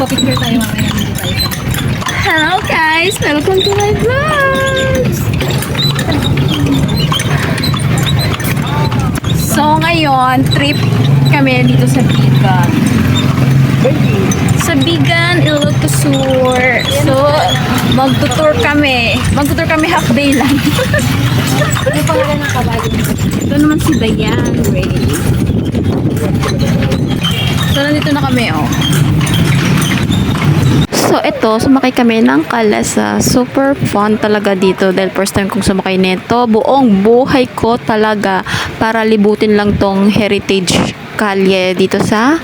Magpa-picture tayo mamaya dito tayo. Hello guys! Welcome to my vlogs! So ngayon, trip kami dito sa Bigan. Sa Bigan, Ilocos Sur. So, magtutour kami. Magtutour kami half day lang. Ano pangalan ng kabayo? Ito naman si Dayan Ray. So, nandito na kami, oh. So, ito, sumakay kami ng Kalesa. Super fun talaga dito dahil first time kong sumakay nito. Buong buhay ko talaga para libutin lang tong heritage kalye dito sa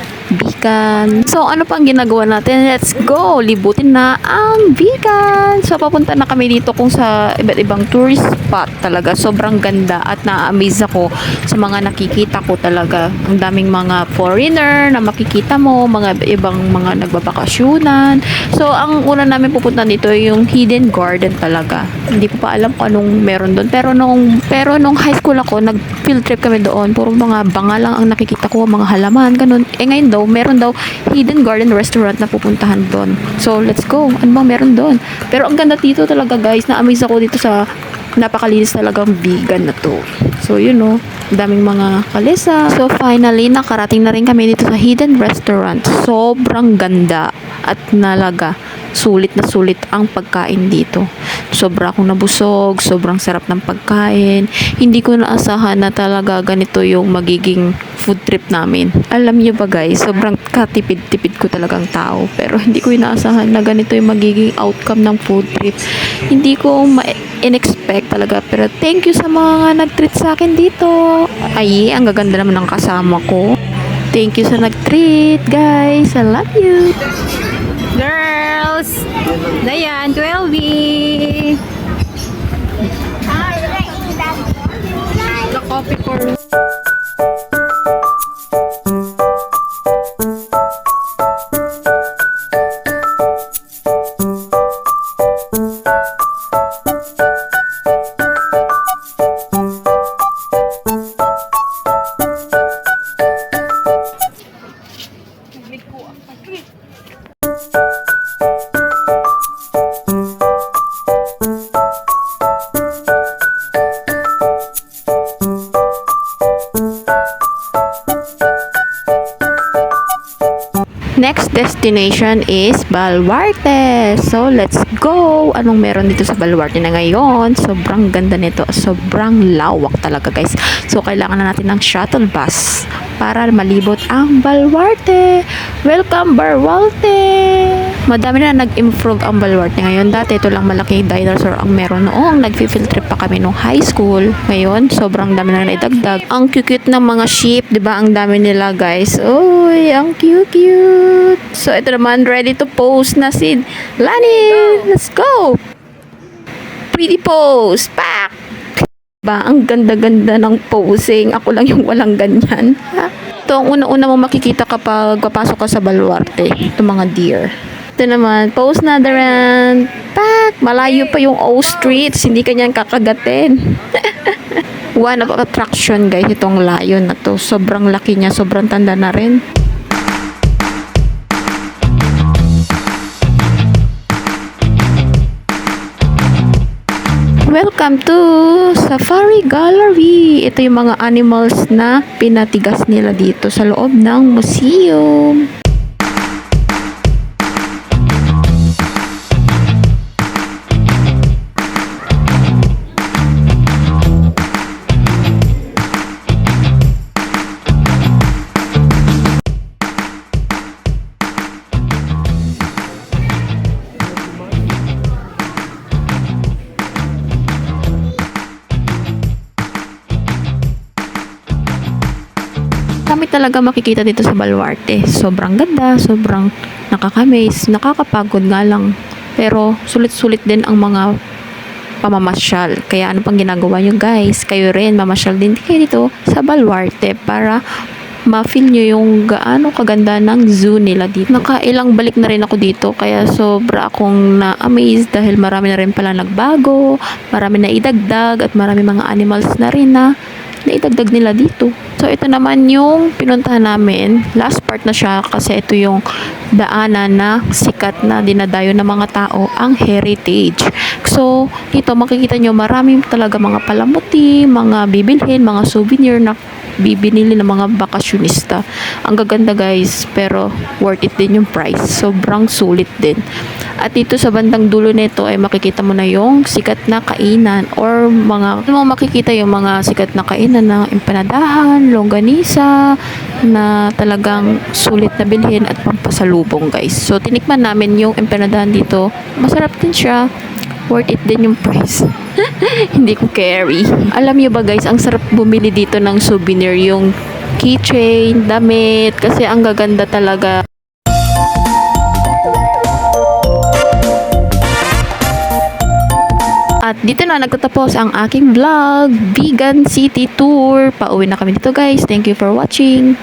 Bican. So, ano pang ginagawa natin? Let's go! Libutin na ang Bican! So, papunta na kami dito kung sa iba't ibang tourist spot talaga. Sobrang ganda at na-amaze ako sa mga nakikita ko talaga. Ang daming mga foreigner na makikita mo, mga ibang mga nagbabakasyunan. So, ang una namin pupunta dito yung Hidden Garden talaga. Hindi ko pa alam kung anong meron doon. Pero nung, pero nung high school ako, nag field trip kami doon. Puro mga banga lang ang nakikita ko, mga halaman, ganun. Eh ngayon daw, meron daw Hidden Garden Restaurant na pupuntahan doon. So, let's go. Ano bang meron doon? Pero ang ganda dito talaga guys. Na-amaze ako dito sa napakalinis talagang vegan na to. So, yun know, daming mga kalesa. So, finally, nakarating na rin kami dito sa Hidden Restaurant. Sobrang ganda at nalaga. Sulit na sulit ang pagkain dito. Sobra akong nabusog, sobrang sarap ng pagkain. Hindi ko naasahan na talaga ganito yung magiging food trip namin. Alam niyo ba guys, sobrang katipid-tipid ko talagang tao. Pero hindi ko inaasahan na ganito yung magiging outcome ng food trip. Hindi ko ma-inexpect talaga. Pero thank you sa mga nag-treat sa akin dito. Ay, ang gaganda naman ng kasama ko. Thank you sa nag-treat, guys. I love you. Girls! Dayan, 12 The coffee for destination is Baluarte. So, let's go! Anong meron dito sa Baluarte na ngayon? Sobrang ganda nito. Sobrang lawak talaga, guys. So, kailangan na natin ng shuttle bus para malibot ang Baluarte. Welcome, Baluarte! Madami na nag-improve ang Baluarte ngayon. Dati, ito lang malaking dinosaur ang meron noong nag-field trip pa kami nung high school. Ngayon, sobrang dami na naidagdag. Ang cute ng mga sheep, di ba? Ang dami nila, guys. Uy, ang cute-cute. So, ito naman, ready to pose na si Lani. Let's go! Pretty pose! Pak! Ba, ang ganda-ganda ng posing. Ako lang yung walang ganyan. Ito, ang una-una mo makikita kapag papasok ka sa baluarte. Ito mga deer. Ito naman, pose na daran. Pak! Malayo pa yung O streets. Hindi kanyan kakagatin. One of attraction guys, itong lion na to. Sobrang laki niya, sobrang tanda na rin. Welcome to Safari Gallery. Ito yung mga animals na pinatigas nila dito sa loob ng museum. Kami talaga makikita dito sa Baluarte. Sobrang ganda, sobrang nakakamaze, nakakapagod nga lang. Pero sulit-sulit din ang mga pamamasyal. Kaya ano pang ginagawa nyo guys? Kayo rin, mamasyal din kayo dito sa Baluarte para ma-feel nyo yung gaano kaganda ng zoo nila dito. Nakailang balik na rin ako dito kaya sobra akong na-amaze dahil marami na rin pala nagbago, marami na idagdag at marami mga animals na rin na na idagdag nila dito. So, ito naman yung pinuntahan namin. Last part na siya kasi ito yung daanan na sikat na dinadayo ng mga tao, ang heritage. So, dito makikita nyo maraming talaga mga palamuti, mga bibilhin, mga souvenir na bibinili ng mga bakasyonista. Ang gaganda guys, pero worth it din yung price. Sobrang sulit din. At dito sa bandang dulo nito ay makikita mo na yung sikat na kainan or mga mo makikita yung mga sikat na kainan ng empanadahan, longganisa na talagang sulit na bilhin at pampasalubong guys. So tinikman namin yung empanadahan dito. Masarap din siya. Worth it din yung price. Hindi ko carry. Alam nyo ba guys, ang sarap bumili dito ng souvenir yung keychain, damit, kasi ang gaganda talaga. Dito na nagtatapos ang aking vlog, Vegan City Tour. Pauwi na kami dito guys. Thank you for watching.